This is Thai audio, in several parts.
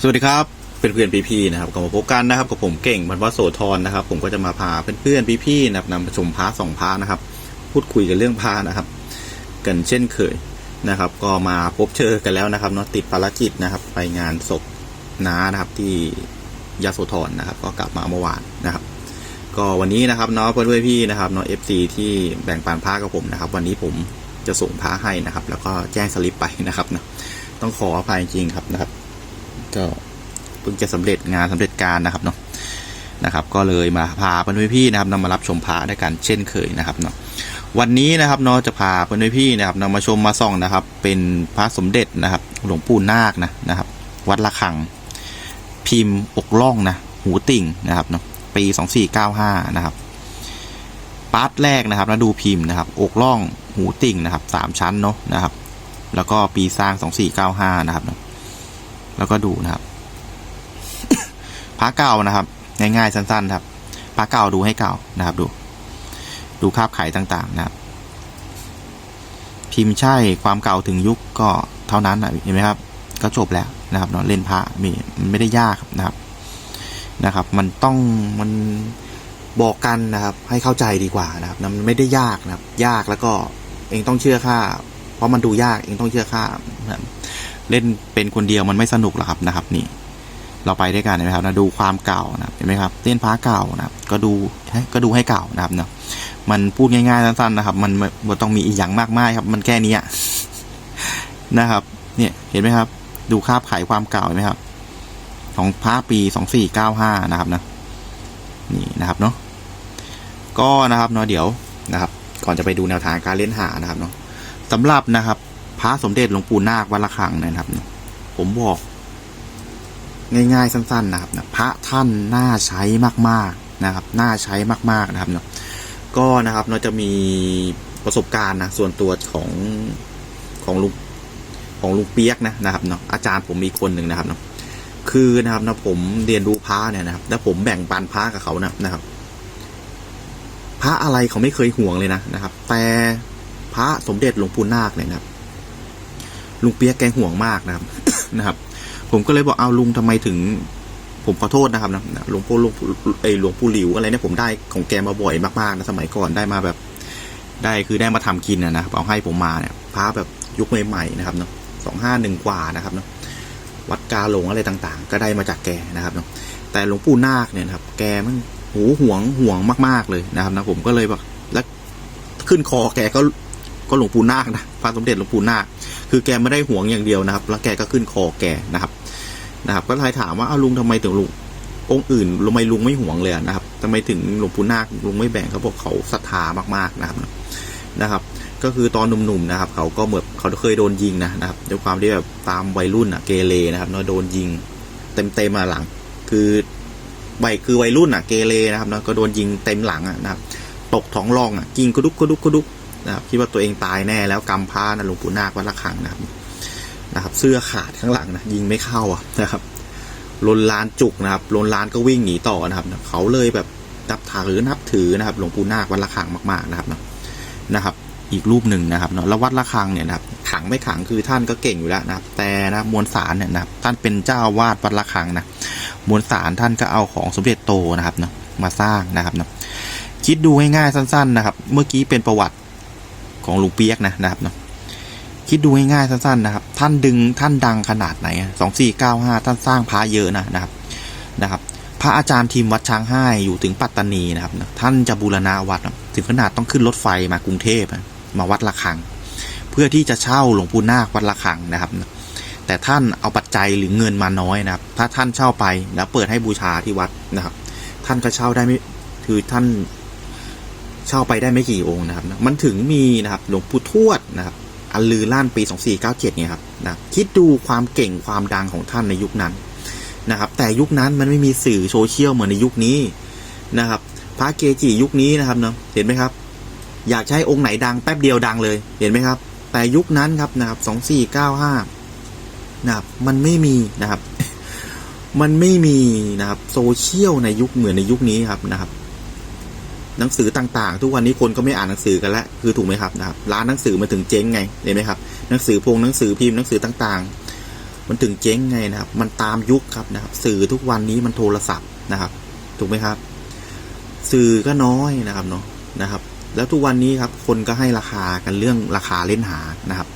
สวัสดีครับเพื่อนเพื่อนพี่ๆนะครับก็มาพบกันนะครับกับผมเก่งบรรพโสธรนะครับ ผมก็จะมาพาเพื่อนๆพี่ๆนะครับนำชมพระสองพระนะครับ พูดคุยกันเรื่องพระนะครับ กันเช่นเคยนะครับ ก็มาพบเจอกันแล้วนะครับเนาะติดภารกิจนะครับ ไปงานศพน้านะครับที่ยโสธรนะครับ ก็กลับมาเมื่อวานนะครับ ก็วันนี้นะครับเนาะเพื่อนๆพี่นะครับเนาะเอฟซีที่แบ่งปันพระกับผมนะครับ วันนี้ผมจะส่งพระให้นะครับ แล้วก็แจ้งสลิปไปนะครับนะต้องขออภัยจริงครับนะครับ ก็เพิ่งจะสำเร็จงานสำเร็จการนะครับเนาะนะครับ ก็เลยมาพาเพื่อนพี่นะครับนำมารับชมพระด้วยกันเช่นเคยนะครับเนาะวันนี้นะครับเนาะจะพาเพื่อนพี่นะครับนำมาชมมาส่องนะครับ เป็นพระสมเด็จนะครับ หลวงปู่นาคนะนะครับ วัดละคัง พิมพ์อกล่องนะหูติ่งนะครับเนาะปีสองสี่เก้าห้านะครับปาร์ตแรกนะครับแล้วดูพิมพ์นะครับ อกล่องหูติ่งนะครับสามชั้นเนาะนะครับ แล้วก็ปีสร้างสองสี่เก้าห้านะครับเนาะ แล้วก็ดูนะครับพระเก่านะครับ ง่ายๆสั้นๆครับพระเก่าดูให้เก่านะครับ ดู ดูคาบไข่ต่างๆนะครับ พิมพ์ใช่ความเก่าถึงยุคก็เท่านั้นนะเห็นไหมครับ ก็จบแล้วนะครับเนาะเล่นพระมีมันไม่ได้ยากนะครับนะครับ มันต้องมันบอกกันนะครับ ให้เข้าใจดีกว่านะครับนะมันไม่ได้ยากนะครับ ยากแล้วก็เองต้องเชื่อข้าเพราะมันดูยากเองต้องเชื่อข้านะครับ เล่นเป็นคนเดียวมันไม่สนุกหรอกครับนะครับ นี่ เราไปด้วยกันนไหมครับนะดูความเก่านะเห็นไหมครับเล่นพระเก่านะก็ดูก็ดูให้เก่านะครับเนาะมันพูดง่ายๆสั้นๆนะครับ มันมันต้องมีอีกอย่างมากมายครับ มันแค่นี้นะครับ เนี่ยเห็นไหมครับ ดูคาบไขความเก่าเห็นไหมครับ ของพระปีสองสี่เก้าห้านะครับนะนี่นะครับเนาะก็นะครับเนาะเดี๋ยวนะครับ ก่อนจะไปดูแนวทางการเล่นหานะครับเนาะสำหรับนะครับ พระสมเด็จหลวงปู่นาควัดละคังนะครับ ผมบอกง่ายๆสั้น ๆ นะครับนะพระท่านน่าใช้มากๆนะครับ น่าใช้มากๆนะครับเนาะก็นะครับเราจะมีประสบการณ์นะส่วนตัวของของลุงของลุงเปียกนะนะครับเนาะอาจารย์ผมมีคนหนึ่งนะครับเนาะคือนะครับนะผมเรียนรู้พระเนี่ยนะครับ แล้วผมแบ่งปันพระกับเขานะนะครับ พระอะไรเขาไม่เคยห่วงเลยนะนะครับ แต่พระสมเด็จหลวงปู่นาคเนี่ยนะครับ ลุงเปียกแกห่วงมากนะครับนะครับ ผมก็เลยบอกเอาลุงทำไมถึง ผมขอโทษนะครับนะหลวงปู่หลวงไอหลวงปู่หลิวอะไรเนี่ยผมได้ของแกมาบ่อยมากๆนะสมัยก่อนได้มาแบบ ได้คือได้มาทำกินนะนะครับเอาให้ผมมาเนี่ยพระแบบยุคใหม่ๆนะครับเนาะสองห้าหนึ่งกว่านะครับเนาะวัดกาหลงอะไรต่างๆ ก็ได้มาจากแกนะครับเนาะแต่หลวงปู่นาคเนี่ยนะครับ แกมันหูห่วงห่วงมากๆเลยนะครับนะผมก็เลยบอกแล้วขึ้นคอแกก็ ก็หลวงปู่นาคนะพระสมเด็จหลวงปู่นาคคือแกไม่ได้ห่วงอย่างเดียวนะครับ แล้วแกก็ขึ้นคอแกนะครับนะครับ ก็เลยถามว่าอาลุงทำไมถึงลุงองค์อื่นทำไมลุงไม่ห่วงเลยนะครับทำไมถึงหลวงปู่นาคลุงไม่แบ่งเขาบอกเขาศรัทธามากๆนะครับนะครับ ก็คือตอนหนุ่มๆนะครับ เขาก็เหมือนเขาเคยโดนยิงนะนะครับด้วยความที่แบบตามวัยรุ่นอะเกเรนะครับเนาะโดนยิงเต็มเต็มๆมาหลัง คือวัยคือวัยรุ่นอะเกเรนะครับเนาะก็โดนยิงเต็มหลังอะนะครับ ตกท้องร่องอะยิงกระดุกกระดุกกระดุก นะครับคิดว่าตัวเองตายแน่แล้วกำพร้านะหลวงปู่นาควัดละคังนะครับนะครับ เสื้อขาดข้างหลังนะยิงไม่เข้าอะนะครับลนลานจุกนะครับลนลานก็วิ่งหนีต่อนะครับเขาเลยแบบนับถือนับถือนะครับ หลวงปู่นาควัดละคังมากๆนะครับนะนะครับ อีกรูปหนึ่งนะครับเนาะแล้ววัดละคังเนี่ยนะครับขังไม่ขังคือท่านก็เก่งอยู่แล้วนะครับ แต่นะมวลสารเนี่ยนะครับท่านเป็นเจ้าวาดวัดละคังนะมวลสารท่านก็เอาของสมเด็จโตนะครับเนาะมาสร้างนะครับเนาะคิดดูง่ายๆสั้น ๆ นะครับ เมื่อกี้เป็นประวัติ ของลุงเปียกนะนะครับเนาะคิดดูง่ายๆสั้นๆนะครับ ท่านดึงท่านดังขนาดไหนสองสี่เก้าห้าท่านสร้างพระเยอะนะนะครับนะครับ พระอาจารย์ทีมวัดช้างให้อยู่ถึงปัตตานีนะครับนะท่านจะบูรณาวัดถึงขนาดต้องขึ้นรถไฟมากรุงเทพนะมาวัดละคัง เพื่อที่จะเช่าหลวงปู่นาควัดละคังนะครับ แต่ท่านเอาปัจจัยหรือเงินมาน้อยนะครับ ถ้าท่านเช่าไปแล้วเปิดให้บูชาที่วัดนะครับ ท่านก็เช่าได้ไม่คือท่าน เช่าไปได้ไม่กี่องค์นะครับ มันถึงมีนะครับหลวงปู่ทวดนะครับอันลือล้านปี 2497เนี่ยครับนะคิดดูความเก่งความดังของท่านในยุคนั้นนะครับ แต่ยุคนั้นมันไม่มีสื่อโซเชียลเหมือนในยุคนี้นะครับ พระเกจิยุคนี้นะครับเนาะเห็นไหมครับ อยากใช้องค์ไหนดังแป๊บเดียวดังเลยเห็นไหมครับ แต่ยุคนั้นครับนะครับสองสี่เก้าห้านะครับมันไม่มีนะครับ มันไม่มีนะครับโซเชียลในยุคเหมือนในยุคนี้ครับนะครับ หนังสือต่างๆ ทุกวันนี้คนก็ไม่อ่านหนังสือกันแล้วคือถูกไหมครับนะครับร้านหนังสือมาถึงเจ๊งไงเห็นไหมครับหนังสือพงหนังสือพิมพ์หนังสือต่างๆ มันถึงเจ๊งไงนะครับ มันตามยุคครับนะครับ สื่อทุกวันนี้มันโทรศัพท์นะครับ ถูกไหมครับ สื่อก็น้อยนะครับเนาะนะครับ แล้วทุกวันนี้ครับคนก็ให้ราคากันเรื่องราคาเล่นหานะครับ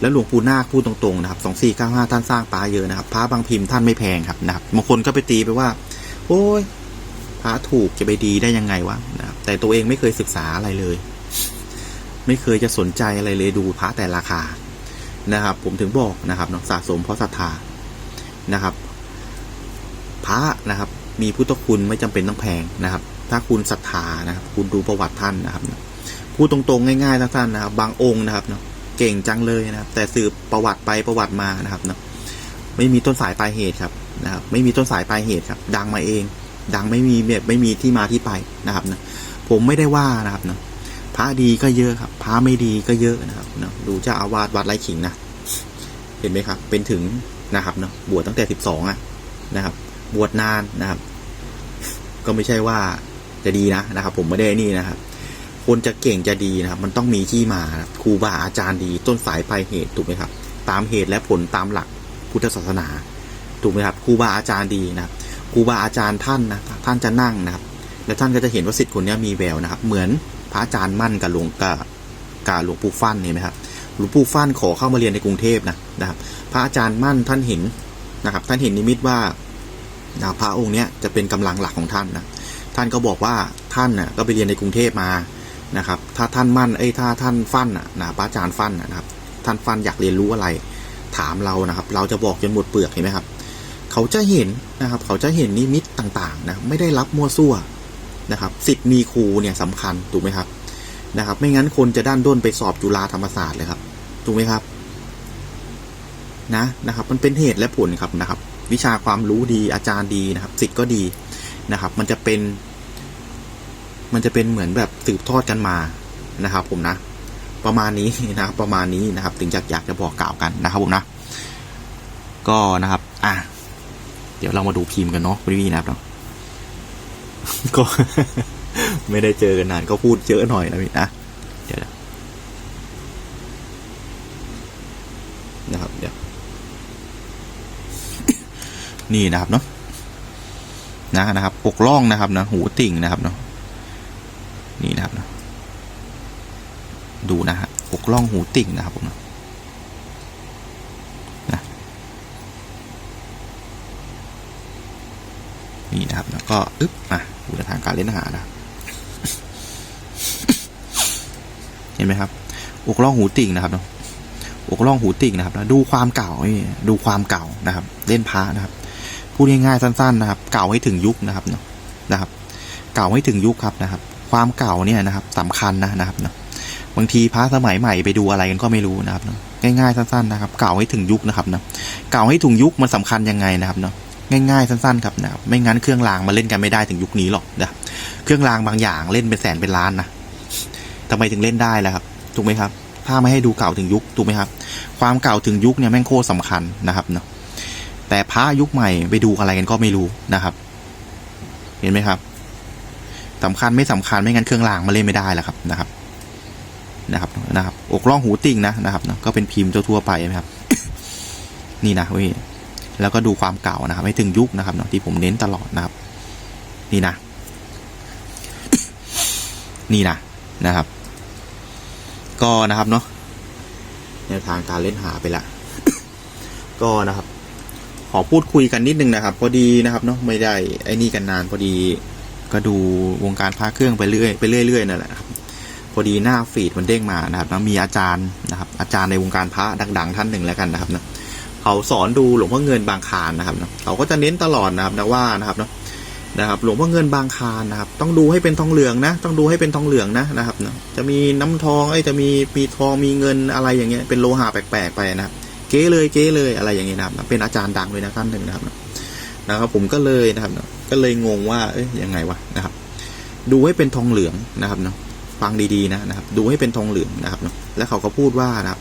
แล้วหลวงปู่นาคพูดตรงๆนะครับสองสี่เก้าห้าท่านสร้างปลาเยอะนะครับพระบางพิมพ์ท่านไม่แพงครับนะครับบางคนก็ไปตีไปว่า โอ้ย พระถูกจะไปดีได้ยังไงวะนะครับแต่ตัวเองไม่เคยศึกษาอะไรเลย ไม่เคยจะสนใจอะไรเลยดูพระแต่ราคานะครับ ผมถึงบอกนะครับเนาะสะสมเพราะศรัทธานะครับ พระนะครับ มีพุทธคุณไม่จำเป็นต้องแพงนะครับ ถ้าคุณศรัทธานะครับ คุณดูประวัติท่านนะครับพูดตรงๆง่ายๆท่านนะครับ บางองค์นะครับเนาะเก่งจังเลยนะครับ แต่สืบประวัติไปประวัติมานะครับเนาะไม่มีต้นสายปลายเหตุครับนะครับ ไม่มีต้นสายปลายเหตุครับ ดังมาเอง ดังไม่มีแบบไม่มีที่มาที่ไปนะครับนะผมไม่ได้ว่านะครับเนาะพระดีก็เยอะครับพระไม่ดีก็เยอะนะครับเนาะดูเจ้าอาวาสวัดไร่ขิงนะเห็นไหมครับ เป็นถึงนะครับเนาะบวชตั้งแต่สิบสองอะนะครับ บวชนานนะครับ ก็ไม่ใช่ว่าจะดีนะนะครับ ผมไม่ได้นี่นะครับ คนจะเก่งจะดีนะครับ มันต้องมีที่มาครับครูบาอาจารย์ดีต้นสายปลายเหตุถูกไหมครับ ตามเหตุและผลตามหลักพุทธศาสนา ถูกไหมครับครูบาอาจารย์ดีนะครับ ครูบาอาจารย์ท่านนะท่านจะนั่งนะครับ แล้วท่านก็จะเห็นว่าสิทธิ์คนนี้มีแววนะครับ เหมือนพระอาจารย์มั่นกับหลวงกับกับหลวงปู่ฟั่นเห็นไหมครับหลวงปู่ฟั่นขอเข้ามาเรียนในกรุงเทพนะนะครับ พระอาจารย์มั่นท่านเห็นนะครับ ท่านเห็นนิมิตว่านะพระองค์เนี้ยจะเป็นกำลังหลักของท่านนะท่านก็บอกว่าท่านน่ะก็ไปเรียนในกรุงเทพมานะครับ ถ้าท่านมั่นเอ้ยถ้าท่านฟั่นนะพระอาจารย์ฟั่นนะนะครับ ท่านฟั่นอยากเรียนรู้อะไร ถามเรานะครับ เราจะบอกจนหมดเปลือกเห็นไหมครับ เขาจะเห็นนะครับ เขาจะเห็นนิมิตต่างๆนะไม่ได้รับมั่วซั่วนะครับสิทธิ์มีครูเนี่ยสำคัญถูกไหมครับนะครับ ไม่งั้นคนจะด้านด้นไปสอบจุฬาธรรมศาสตร์เลยครับถูกไหมครับนะนะครับ มันเป็นเหตุและผลครับนะครับ วิชาความรู้ดีอาจารย์ดีนะครับสิทธิ์ก็ดีนะครับ มันจะเป็น มันจะเป็นเหมือนแบบสืบทอดกันมานะครับ ผมนะ ประมาณนี้นะครับ ประมาณนี้นะครับ ถึงจะอยากจะบอกกล่าวกันนะครับผมนะ ก็นะครับ อะ เดี๋ยวเรามาดูพิมพ์กันเนาะพี่นะครับเนาะก็ ไม่ได้เจอกันนานก็พูดเยอะหน่อยนะพี่นะเดี๋ยวนะนะครับเดี๋ยวนี่นะครับเนาะนะนะครับปกล่องนะครับนะหูติ่งนะครับเนาะนี่นะครับเนาะดูนะฮะปกล่องหูติ่งนะครับผมเนาะ นี่นะครับ แล้วก็อึ๊บอะดูในทางการเล่นอาหารนะเห็นไหมครับอกล่องหูติ่งนะครับเนาะอกล่องหูติ่งนะครับแล้วดูความเก่าดูความเก่านะครับ เล่นพระนะครับพูดง่ายๆสั้น ๆ นะครับ เก่าให้ถึงยุคนะครับเนาะนะครับ เก่าให้ถึงยุคครับนะครับ ความเก่าเนี่ยนะครับสำคัญนะนะครับเนาะบางทีพระสมัยใหม่ไปดูอะไรกันก็ไม่รู้นะครับเนาะง่ายๆสั้นๆนะครับ เก่าให้ถึงยุคนะครับเนาะเก่าให้ถึงยุคมันสำคัญยังไงนะครับเนาะ ง่ายๆ สั้นๆครับนะครับไม่งั้นเครื่องรางมาเล่นกันไม่ได้ถึงยุคนี้หรอกนะเครื่องรางบางอย่างเล่นเป็นแสนเป็นล้านนะทำไมถึงเล่นได้ล่ะครับ ถูกไหมครับ ถ้าไม่ให้ดูเก่าถึงยุคถูกไหมครับ ความเก่าถึงยุคเนี่ยแม่งโคตรสำคัญนะครับเนาะแต่พระยุคใหม่ไปดูอะไรกันก็ไม่รู้นะครับ เห็นไหมครับสำคัญไม่สำคัญไม่งั้นเครื่องรางมาเล่นไม่ได้แหละครับนะครับนะครับนะครับอกล่องหูติ่งนะนะครับเนาะก็เป็นพิมพ์ทั่วๆไปนะครับ นี่นะเว้ย แล้วก็ดูความเก่านะครับให้ถึงยุคนะครับเนาะที่ผมเน้นตลอดนะครับ นี่นะ นี่นะนะครับ ก็นะครับเนาะแนวทางการเล่นหาไปละ ก็นะครับ ขอพูดคุยกันนิดนึงนะครับ พอดีนะครับเนาะไม่ได้ไอ้นี่กันนานพอดีก็ดูวงการพระเครื่องไปเรื่อยไปเรื่อยๆนั่นแหละครับพอดีหน้าฟีดมันเด้งมานะครับแล้วมีอาจารย์นะครับ อาจารย์ในวงการพระดัง ๆ ท่านหนึ่งแล้วกันนะครับเนาะ เขาสอนดูหลวงพ่อเงินบางคารนะครับเนาะเขาก็จะเน้นตลอดนะครับนะว่านะครับเนาะนะครับ หลวงพ่อเงินบางคารนะครับ ต้องดูให้เป็นทองเหลืองนะ ต้องดูให้เป็นทองเหลืองนะนะครับเนาะจะมีน้ำทองไอ้จะมีมีทองมีเงินอะไรอย่างเงี้ยเป็นโลหะแปลกๆไปนะครับเก๊เลยเก๊เลยอะไรอย่างเงี้ยนะครับ เป็นอาจารย์ดังเลยนะท่านหนึ่งนะครับนะครับ ผมก็เลยนะครับก็เลยงงว่าเอ้ยยังไงวะนะครับ ดูให้เป็นทองเหลืองนะครับเนาะฟังดีๆนะนะครับ ดูให้เป็นทองเหลืองนะครับเนาะแล้วเขาก็พูดว่านะครับ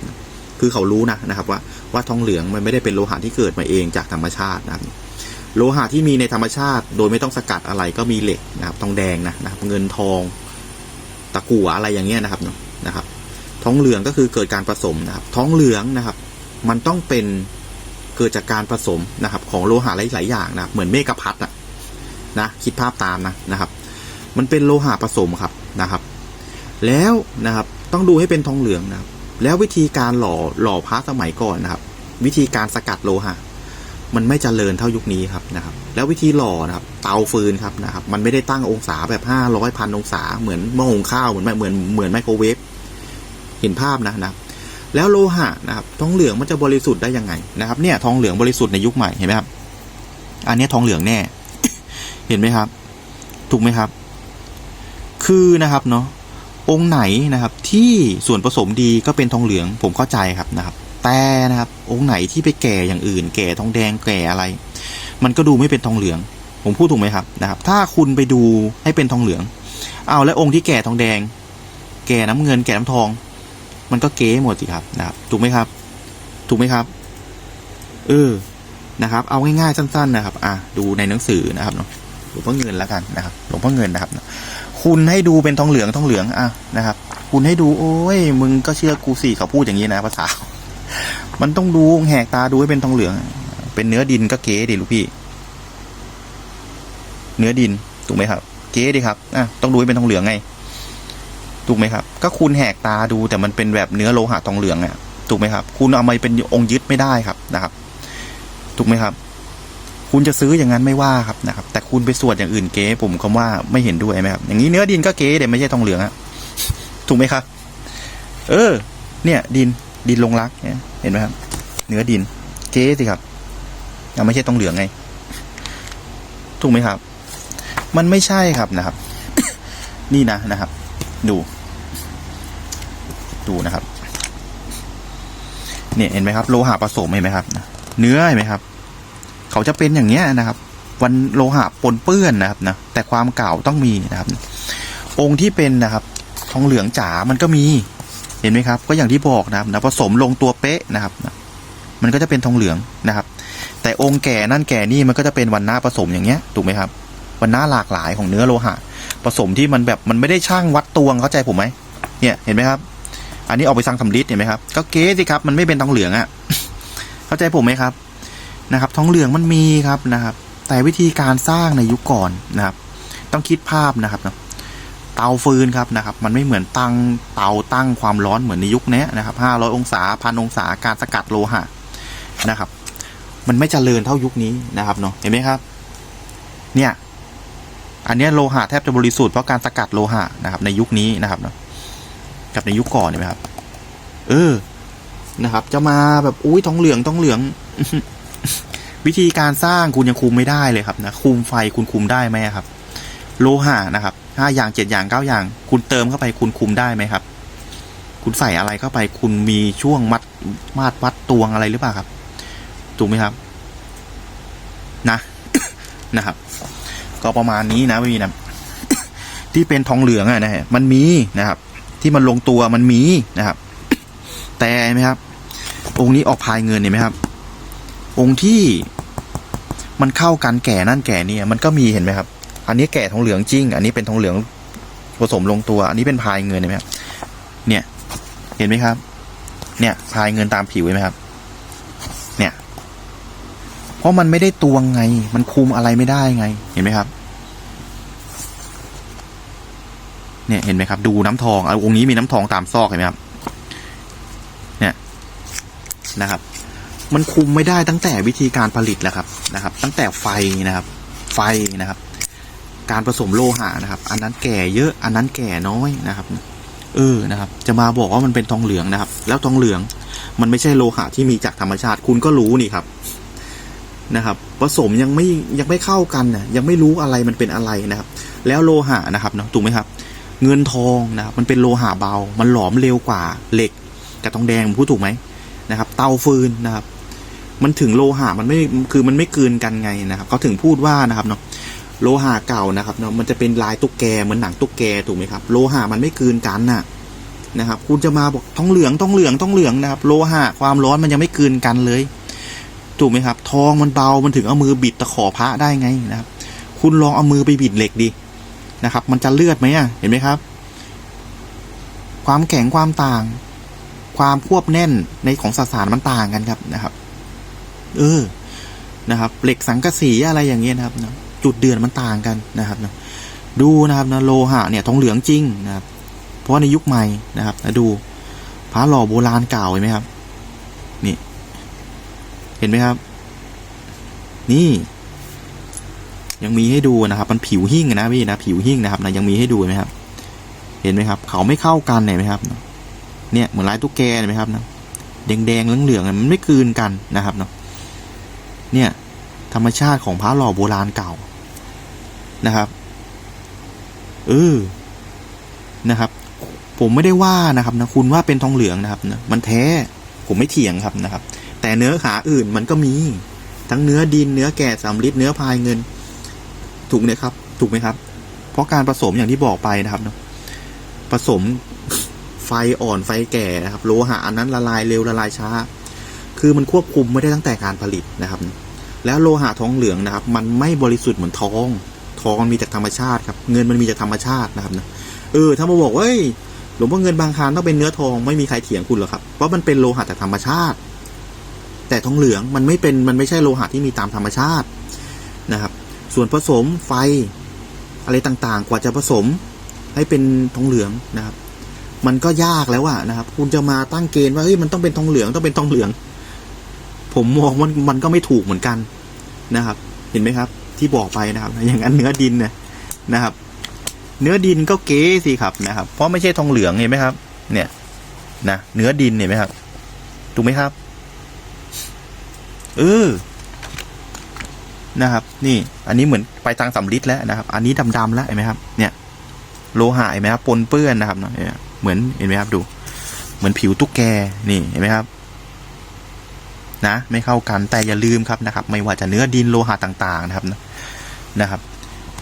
คือเขารู้นะนะครับว่าว่าทองเหลืองมันไม่ได้เป็นโลหะที่เกิดมาเองจากธรรมชาตินะครับโลหะที่มีในธรรมชาติ โดยไม่ต้องสกัดอะไรก็มีเหล็กนะครับทองแดงนะนะครับเงินทองตะกั่วอะไรอย่างเงี้ยนะครับนะครับทองเหลืองก็คือเกิดการผสมนะครับทองเหลืองนะครับ มันต้องเป็นเกิดจากการผสมนะครับ ของโลหะหลายๆอย่างนะเหมือนเมฆพัดอะนะคิดภาพตามนะนะครับ มันเป็นโลหะผสมครับนะครับ แล้วนะครับต้องดูให้เป็นทองเหลืองนะครับ แล้ววิธีการหล่อหล่อพระสมัยก่อนนะครับ วิธีการสกัดโลหะมันไม่เจริญเท่ายุคนี้ครับนะครับ แล้ววิธีหล่อนะครับ เตาฟืนครับนะครับ มันไม่ได้ตั้งองศาแบบห้าร้อยพันองศาเหมือนหม้อหุงข้าวเหมือนเหมือนเหมือนไมโครเวฟเห็นภาพนะนะแล้วโลหะนะครับ ทองเหลืองมันจะบริสุทธิ์ได้ยังไงนะครับ เนี่ยทองเหลืองบริสุทธิ์ในยุคใหม่เห็นไหมครับ อันนี้ทองเหลืองแน่ เห็นไหมครับ ถูกไหมครับ คือนะครับเนาะ องค์ไหนนะครับที่ส่วนผสมดีก็เป็นทองเหลืองผมเข้าใจครับนะครับ แต่นะครับองค์ไหนที่ไปแก่อย่างอื่น แก่ทองแดงแก่อะไร มันก็ดูไม่เป็นทองเหลือง ผมพูดถูกไหมครับนะครับ ถ้าคุณไปดูให้เป็นทองเหลือง เอาแล้วองค์ที่แก่ทองแดง แก่น้ำเงินแก่น้ำทอง มันก็เก๋หมดสิครับนะครับ ถูกไหมครับ ถูกไหมครับ เออนะครับ เอาง่ายๆสั้น ๆ นะครับ อะดูในหนังสือนะครับเนาะหลวงพ่อเงินแล้วกันนะครับ หลวงพ่อเงินนะครับ คุณให้ดูเป็นทองเหลืองทองเหลืองอะนะครับ คุณให้ดู โอ้ย มึงก็เชื่อกูสิเขาพูดอย่างนี้นะภาษา มันต้องดูแหกตาดูให้เป็นทองเหลือง เป็นเนื้อดินก็เก๋ดิลูกพี่ เนื้อดินถูกไหมครับ เก๋ดิครับอะต้องดูให้เป็นทองเหลืองไงถูกไหมครับ ก็คุณแหกตาดูแต่มันเป็นแบบเนื้อโลหะทองเหลืองอะถูกไหมครับ คุณเอามาเป็นองค์ยึดไม่ได้ครับนะครับ ถูกไหมครับ คุณจะซื้ออย่างนั้นไม่ว่าครับนะครับ แต่คุณไปสวดอย่างอื่นเก๊ผมคำว่าไม่เห็นด้วยไหมครับอย่างนี้เนื้อดินก็เก๊แต่ไม่ใช่ทองเหลืองอะถูกไหมครับ เออ เนี่ย ดินดินลงรักเนี่ยเห็นไหมครับ เนื้อดิน เก๊สิครับยังไม่ใช่ทองเหลืองไง ถูกไหมครับ มันไม่ใช่ครับนะครับ นี่นะนะครับ ดู ดูนะครับ เนี่ยเห็นไหมครับ โลหะผสมเห็นไหมครับ เนื้อเห็นไหมครับ เขาจะเป็นอย่างเงี้ยนะครับ วันโลหะปนเปื้อนนะครับนะแต่ความเก่าต้องมีนะครับ องค์ที่เป็นนะครับ ทองเหลืองจ๋ามันก็มีเห็นไหมครับ ก็อย่างที่บอกนะครับนะผสมลงตัวเป๊ะนะครับนะมันก็จะเป็นทองเหลืองนะครับ แต่องค์แก่นั่นแก่นี่มันก็จะเป็นวันหน้าผสมอย่างเงี้ยถูกไหมครับวันหน้าหลากหลายของเนื้อโลหะผสมที่มันแบบมันไม่ได้ช่างวัดตวงเข้าใจผมไหมเนี่ยเห็นไหมครับอันนี้ออกไปสั่งสำลิดเห็นไหมครับ ก็เก๊สิครับ มันไม่เป็นทองเหลืองอะ่ะ เข้าใจผมไหมครับ นะครับทองเหลืองมันมีครับนะครับ แต่วิธีการสร้างในยุคก่อนนะครับ ต้องคิดภาพนะครับนะเตาฟืนครับนะครับ มันไม่เหมือนตั้งเตาตั้งความร้อนเหมือนในยุคนี้นะครับห้าร้อยองศาพันองศาการสกัดโลหะนะครับ มันไม่เจริญเท่ายุคนี้นะครับเนาะเห็นไหมครับ เนี่ยอันเนี้ยโลหะแทบจะบริสุทธิ์เพราะการสกัดโลหะนะครับ ในยุคนี้นะครับเนาะกับในยุคก่อนเห็นไหมครับ เออนะครับ จะมาแบบอุ้ยทองเหลืองทองเหลือง วิธีการสร้างคุณยังคุมไม่ได้เลยครับนะคุมไฟคุณคุมได้ไหมครับ โลหะนะครับห้าอย่างเจ็ดอย่างเก้าอย่าง คุณเติมเข้าไปคุณคุมได้ไหมครับ คุณใส่อะไรเข้าไปคุณมีช่วงมัดมาดวัดตวงอะไรหรือเปล่าครับถูกไหมครับ นะนะครับ ก็ประมาณนี้นะไม่มีนะที่เป็นทองเหลืองอะนะฮะมันมีนะครับ ที่มันลงตัวมันมีนะครับ แต่ไหมครับ องค์นี้ออกพายเงินเห็นไหมครับ องค์ที่มันเข้ากันแก่นั่นแก่นี่มันก็มีเห็นไหมครับ อันนี้แก่ทองเหลืองจริง อันนี้เป็นทองเหลืองผสมลงตัว อันนี้เป็นพายเงินเห็นไหมครับเนี่ย เห็นไหมครับ เนี่ยพายเงินตามผิวเห็นไหมครับ เนี่ย เพราะมันไม่ได้ตวงไง มันคุมอะไรไม่ได้ไง เห็นไหมครับ เนี่ยเห็นไหมครับ ดูน้ำทองเอาองค์นี้มีน้ำทองตามซอกเห็นไหมครับ เนี่ยนะครับ มันคุมไม่ได้ตั้งแต่วิธีการผลิตแล้วครับนะครับ ตั้งแต่ไฟนะครับ ไฟนะครับ การผสมโลหะนะครับ อันนั้นแก่เยอะอันนั้นแก่น้อยนะครับ เออนะครับ จะมาบอกว่ามันเป็นทองเหลืองนะครับ แล้วทองเหลือง มันไม่ใช่โลหะที่มีจากธรรมชาติ คุณก็รู้นี่ครับนะครับ ผสมยังไม่ยังไม่เข้ากันนะยังไม่รู้อะไรมันเป็นอะไรนะครับ แล้วโลหะนะครับเนาะถูกไหมครับ เงินทองนะครับมันเป็นโลหะเบา มันหลอมเร็วกว่าเหล็กกับทองแดงพูดถูกไหมนะครับ เตาฟืนนะครับ มันถึงโลหะมันไม่คือมันไม่กืนกันไงนะครับเขาถึงพูดว่านะครับเนาะโลหะเก่านะครับเนาะมันจะเป็นลายตุ๊กแกเหมือนหนังตุ๊กแกถูกไหมครับ โลหะมันไม่กืนกันน่ะนะครับ คุณจะมาบอกทองเหลืองทองเหลืองทองเหลืองนะครับ โลหะความร้อนมันยังไม่กืนกันเลย ถูกไหมครับ ทองมันเบามันถึงเอามือบิดตะขอพระได้ไงนะครับ คุณลองเอามือไปบิดเหล็กดินะครับ มันจะเลือดไหมอะเห็นไหมครับ ความแข็งความต่าง ความควบแน่นในของสสารมันต่างกันครับนะครับ เออนะครับเหล็กสังกะสีอะไรอย่างเงี้ยนะครับนะจุดเดือนมันต่างกันนะครับนะดูนะครับนะโลหะเนี่ยทองเหลืองจริงนะครับ เพราะว่าในยุคใหม่นะครับนะดูพระหล่อโบราณเก่าเห็นไหมครับ นี่ เห็นไหมครับ นี่ ยังมีให้ดูนะครับ มันผิวหิ้งนะพี่นะผิวหิ้งนะครับนะยังมีให้ดูไหมครับ เห็นไหมครับ เขาไม่เข้ากันเห็นไหมครับ เนี่ยเหมือนลายตุ๊กแกเห็นไหมครับนะแดงแดงๆเหลืองๆมันไม่คืนกันนะครับเนาะ เนี่ยธรรมชาติของพระหล่อโบราณเก่านะครับ เออนะครับ ผมไม่ได้ว่านะครับนะคุณว่าเป็นทองเหลืองนะครับนะมันแท้ผมไม่เถียงครับนะครับ แต่เนื้อขาอื่นมันก็มี ทั้งเนื้อดินเนื้อแก่สำลิดเนื้อพายเงิน ถูกไหมครับ ถูกไหมครับ เพราะการผสมอย่างที่บอกไปนะครับนะผสมไฟอ่อนไฟแก่นะครับ โลหะอันนั้นละลายเร็วละลายช้า คือมันควบคุมไม่ได้ตั้งแต่การผลิตนะครับ แล้วโลหะทองเหลืองนะครับ มันไม่บริสุทธิ์เหมือนทอง ทองมันมีจากธรรมชาติครับ เงินมันมีจากธรรมชาตินะครับนะเออ ถ้ามาบอกว่าหลวงพ่อเงินบางครั้งต้องเป็นเนื้อทองไม่มีใครเถียงคุณหรอกครับ เพราะมันเป็นโลหะจากธรรมชาติ แต่ทองเหลืองมันไม่เป็นมันไม่ใช่โลหะที่มีตามธรรมชาตินะครับ ส่วนผสมไฟอะไรต่างๆ กว่าจะผสมให้เป็นทองเหลืองนะครับ มันก็ยากแล้วอะนะครับ คุณจะมาตั้งเกณฑ์ว่าเฮ้ยมันต้องเป็นทองเหลืองต้องเป็นทองเหลือง ผมมองมันมันก็ไม่ถูกเหมือนกันนะครับ เห็นไหมครับ ที่บอกไปนะครับ อย่างนั้นเนื้อดินเนี่ยนะครับ เนื้อดินก็เก๋สิครับนะครับ เพราะไม่ใช่ทองเหลืองเห็นไหมครับ เนี่ยนะเนื้อดินเห็นไหมครับถูกไหมครับเออนะครับ นี่ อันนี้เหมือนไปทางสำลิดแล้วนะครับ อันนี้ดำๆแล้วเห็นไหมครับ เนี่ยโลหะเห็นไหมครับปนเปื้อนนะครับเนาะเนี่ยเหมือนเห็นไหมครับดู เหมือนผิวตุ๊กแกนี่เห็นไหมครับ นะไม่เข้ากันแต่อย่าลืมครับนะครับ ไม่ว่าจะเนื้อดินโลหะต่างๆนะครับนะนะครับ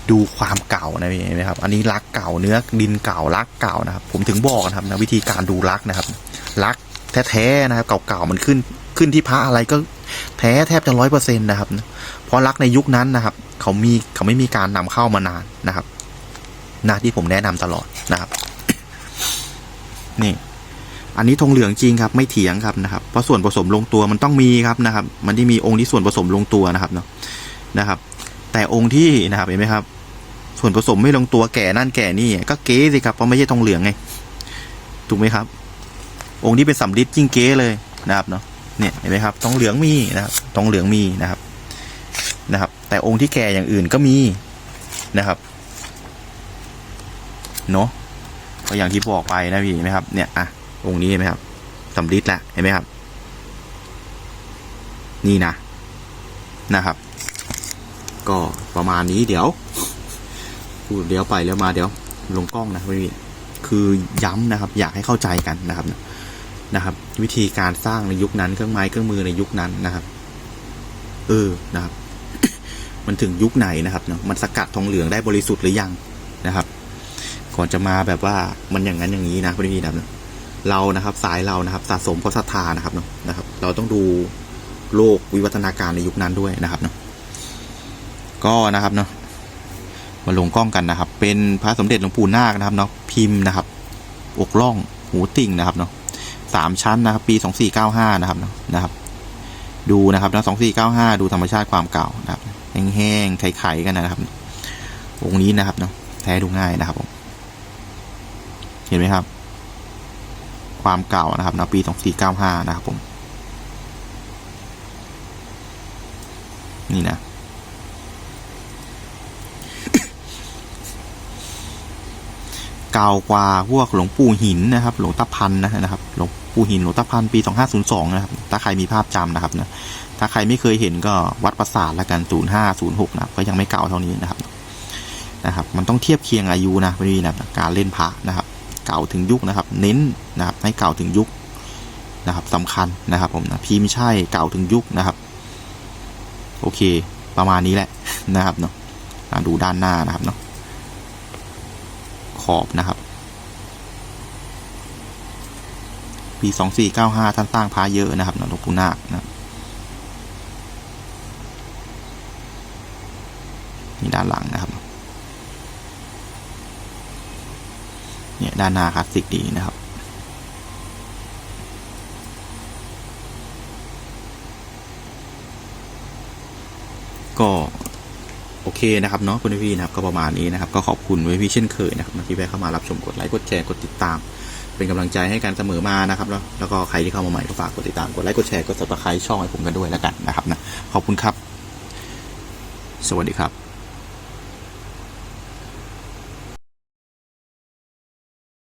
ดูความเก่านะพี่เห็นไหมครับ อันนี้รักเก่าเนื้อดินเก่ารักเก่านะครับ ผมถึงบอกนะครับนะวิธีการดูรักนะครับรักแท้ๆนะครับ เก่าๆมันขึ้นขึ้นที่พระอะไรก็แท้แทบจะร้อยเปอร์เซ็นต์นะครับเพราะรักในยุคนั้นนะครับ เขามีเขาไม่มีการนำเข้ามานานนะครับนะที่ผมแนะนำตลอดนะครับ นี่ อันนี้ทองเหลืองจริงครับไม่เถียงครับนะครับเพราะส่วนผสมลงตัวมันต้องมีครับนะครับ มันที่มีองค์ที่ส่วนผสมลงตัวนะครับเนาะนะครับ แต่องค์ที่นะครับเห็นไหมครับ ส่วนผสมไม่ลงตัวแก่นั่นแก่นี่ก็เก๊สิครับเพราะไม่ใช่ทองเหลืองไงถูกไหมครับ องค์ที่เป็นสำริดยิ่งเก๊เลยนะครับเนาะเนี่ยเห็นไหมครับทองเหลืองมีนะครับทองเหลืองมีนะครับนะครับ แต่องค์ที่แก่อย่างอื่นก็มีนะครับเนาะก็อย่างที่บอกไปนะพี่เห็นไหมครับเนี่ยอะ องค์นี้เห็นไหมครับสำริดแหละเห็นไหมครับ นี่นะนะครับ ก็ประมาณนี้เดี๋ยวพูดเดี๋ยวไปแล้วมาเดี๋ยวลงกล้องนะพี่คือย้ำนะครับ อยากให้เข้าใจกันนะครับนะครับ วิธีการสร้างในยุคนั้นเครื่องไม้เครื่องมือในยุคนั้นนะครับ เออนะครับ มันถึงยุคไหนนะครับเนาะมันสกัดทองเหลืองได้บริสุทธิ์หรือยังนะครับ ก่อนจะมาแบบว่ามันอย่างนั้นอย่างนี้นะพี่นะครับ เรานะครับสายเรานะครับ สะสมเพราะศรัทธานะครับเนาะนะครับ เราต้องดูโลกวิวัฒนาการในยุคนั้นด้วยนะครับเนาะก็นะครับเนาะมาลงกล้องกันนะครับ เป็นพระสมเด็จหลวงปู่นาคนะครับเนาะพิมพ์นะครับ อกล่องหูติ่งนะครับเนาะสามชั้นนะครับ ปีสองสี่เก้าห้านะครับเนาะนะครับ ดูนะครับนะสองสี่เก้าห้าดูธรรมชาติความเก่านะครับแห้งๆไข่ๆกันนะครับองค์นี้นะครับเนาะแท้ดูง่ายนะครับผมเห็นไหมครับ ความเก่านะครับนะปีสองสี่เก้าห้านะครับผม นี่นะ เก่ากว่าพวกหลวงปู่หินนะครับ หลวงตาพันนะครับ หลวงปู่หินหลวงตาพันปีสองห้าศูนย์สองนะครับ ถ้าใครมีภาพจำนะครับนะ ถ้าใครไม่เคยเห็นก็วัดประสาทละกันศูนย์ห้าศูนย์หกนะก็ยังไม่เก่าเท่านี้นะครับ นะครับ มันต้องเทียบเคียงอายุนะไม่นะการเล่นพระนะครับ เก่าถึงยุคนะครับ เน้นนะครับให้เก่าถึงยุคนะครับสำคัญนะครับผมนะพิมพ์ใช่เก่าถึงยุคนะครับ โอเค ประมาณนี้แหละนะครับเนาะดูด้านหน้านะครับเนาะขอบนะครับปีสองสี่เก้าห้าท่านสร้างพาเยอะนะครับหลวงปู่นาคนะนี่ด้านหลังนะครับ เนี่ยด้านหน้าคลาสสิกดีนะครับ ก็โอเคนะครับเนาะคุณพี่นะครับก็ประมาณนี้นะครับ ก็ขอบคุณไว้พี่เช่นเคยนะครับที่แวะเข้ามารับชมกดไลค์กดแชร์กดติดตาม เป็นกำลังใจให้กันเสมอมานะครับแล้วแล้วก็ใครที่เข้ามาใหม่ก็ฝากกดติดตามกดไลค์กดแชร์กด subscribe ช่องให้ผมกันด้วยแล้วกันนะครับนะขอบคุณครับ สวัสดีครับ